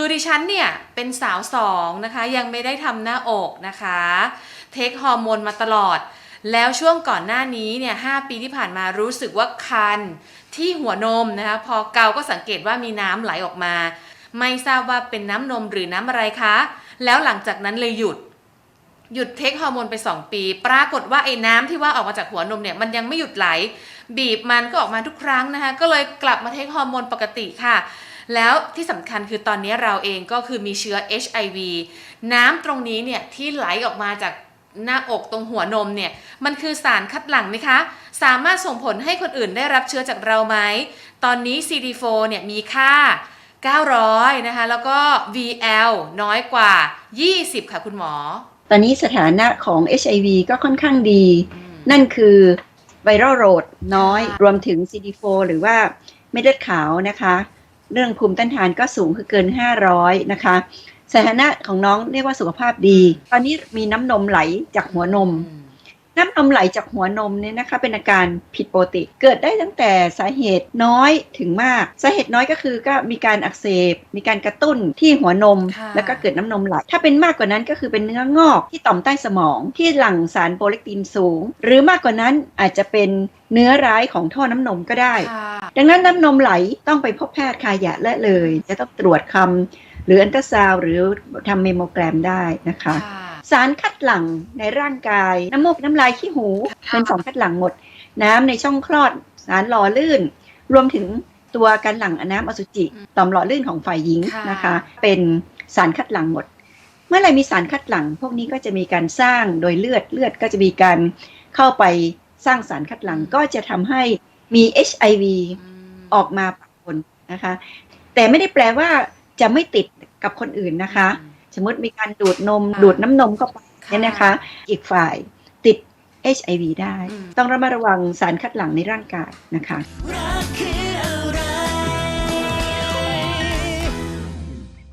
คือดิฉันเนี่ยเป็นสาวสองนะคะยังไม่ได้ทำหน้าอกนะคะ เทคฮอร์โมนมาตลอด แล้วช่วงก่อนหน้านี้เนี่ยหปีที่ผ่านมารู้สึกว่าคันที่หัวนมนะคะพอเกาก็สังเกตว่ามีน้ำไหลออกมา ไม่ทราบว่าเป็นน้ำนมหรือน้ำอะไรคะ แล้วหลังจากนั้นเลยหยุดหยุดเทคฮอร์โมนไป 2 ปี ปรากฏว่าไอ้น้ำที่ว่าออกมาจากหัวนมเนี่ยมันยังไม่หยุดไหล บีบมันก็ออกมาทุกครั้งนะคะ ก็เลยกลับมาเทคฮอร์โมนปกติค่ะ แล้วที่สำคัญคือตอนนี้เราเองก็คือมีเชื้อ HIV น้ำตรงนี้เนี่ยที่ไหลออกมาจากหน้าอกตรงหัวนมเนี่ยมันคือสารคัดหลั่งนะคะ สามารถส่งผลให้คนอื่นได้รับเชื้อจากเราไหม ตอนนี้ CD4 เนี่ยมีค่า 900 นะคะ แล้วก็ VL น้อยกว่า 20 ค่ะคุณหมอ ตอนนี้สถานะของ HIV ก็ค่อนข้างดีอืมนั่นคือไวรัลโรดน้อยค่ะรวมถึง CD4 หรือว่าเม็ดเลือดขาวนะคะ เรื่องภูมิต้านทานก็สูงคือเกิน 500 นะคะสถานะของน้องเรียกว่าสุขภาพดี ตอนนี้มีน้ำนมไหลจากหัวนมอืมน้ำนมไหลจากหัวนมเนี่ยนะคะ เป็นอาการผิดปกติ เกิดได้ตั้งแต่สาเหตุน้อยถึงมาก สาเหตุน้อยก็คือก็มีการอักเสบ มีการกระตุ้นที่หัวนมค่ะแล้วก็เกิดน้ำนมไหล ถ้าเป็นมากกว่านั้นก็คือเป็นเนื้องอกที่ต่อมใต้สมองที่หลั่งสารโปรเลกตินสูง หรือมากกว่านั้นอาจจะเป็นเนื้อร้ายของท่อน้ำนมก็ได้ค่ะ ดังนั้นน้ำนมไหลต้องไปพบแพทย์คายะและเลย จะต้องตรวจคำหรืออันตราซาวด์หรือทำเมโมแกรมได้นะคะค่ะสารคัดหลั่งในร่างกายน้ำมูกน้ำลายขี้หูเป็นสารคัดหลั่งหมด น้ำในช่องคลอดสารหล่อลื่น รวมถึงตัวการหลั่งน้ำอสุจิอืมต่อมหล่อลื่นของฝ่ายหญิงค่ะนะคะ เป็นสารคัดหลั่งหมด เมื่อไหรมีสารคัดหลั่ง พวกนี้ก็จะมีการสร้างโดยเลือดเลือดก็จะมีการเข้าไปสร้างสารคัดหลั่งก็จะทำให้มี HIV อืมออกมาปะปนนะคะ แต่ไม่ได้แปลว่าจะไม่ติดกับคนอื่นนะคะ สมมติมีการดูดนมค่ะดูดน้ำนมเข้าไปค่ะเนี่ยนะคะ อีกฝ่ายติด HIV ได้อืมต้องระมัดระวังสารคัดหลั่งในร่างกายนะคะรักคือ